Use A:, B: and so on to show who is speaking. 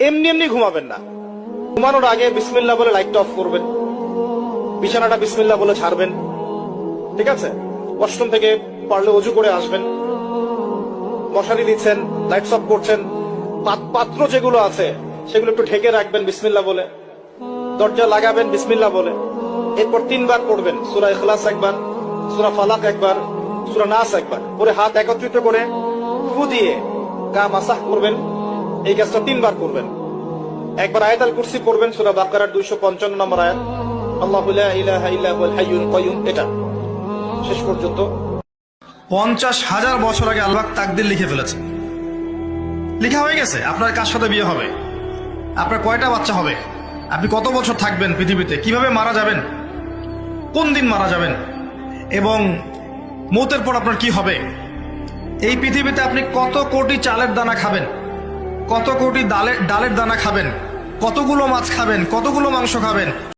A: এমনি এমনি ঘুমাবেন না। ঘুমানোর আগে বিসমিল্লাহ বলে লাইটটা অফ করবেন। বিছানাটা বিসমিল্লাহ বলে ছাড়বেন ঠিক আছে? ওয়াশরুম থেকে পারলে অজু করে আসবেন। মশারি দিচ্ছেন লাইটস অফ করছেন। পাত- পাত্র যেগুলো আছে, সেগুলো একটু ঢেকে রাখবেন বিসমিল্লাহ বলে। দরজা লাগাবেন বিসমিল্লাহ বলে। এরপর তিনবার পড়বেন। সুরা ইখলাস একবার, সুরা ফালাক একবার, সুরা নাস একবার। পরে হাত একত্রিত করে ফু দিয়ে গা মাসাহ করবেন। এই কাজটা তিনবার করবেন। একবার আয়াত আল কুরসি পড়বেন, সুরা বাকারার দুইশো পঞ্চান্ন নম্বর আয়াত। এটা। শেষ পর্যন্ত।
B: পঞ্চাশ হাজার বছর আগে আল্লাহ তাকদির লিখে ফেলেছে লিখা হয়ে গেছে, আপনার কার সাথে বিয়ে হবে? আপনার কয়টা বাচ্চা হবে? আপনি কত বছর থাকবেন পৃথিবীতে? কীভাবে মারা যাবেন? কোন দিন মারা যাবেন? এবং মৌতের পর আপনার কি হবে? এই পৃথিবীতে আপনি কত কোটি চালের দানা খাবেন? কত কোটি ডালের ডালের দানা খাবেন? কতগুলো মাছ খাবেন? কতগুলো মাংস খাবেন?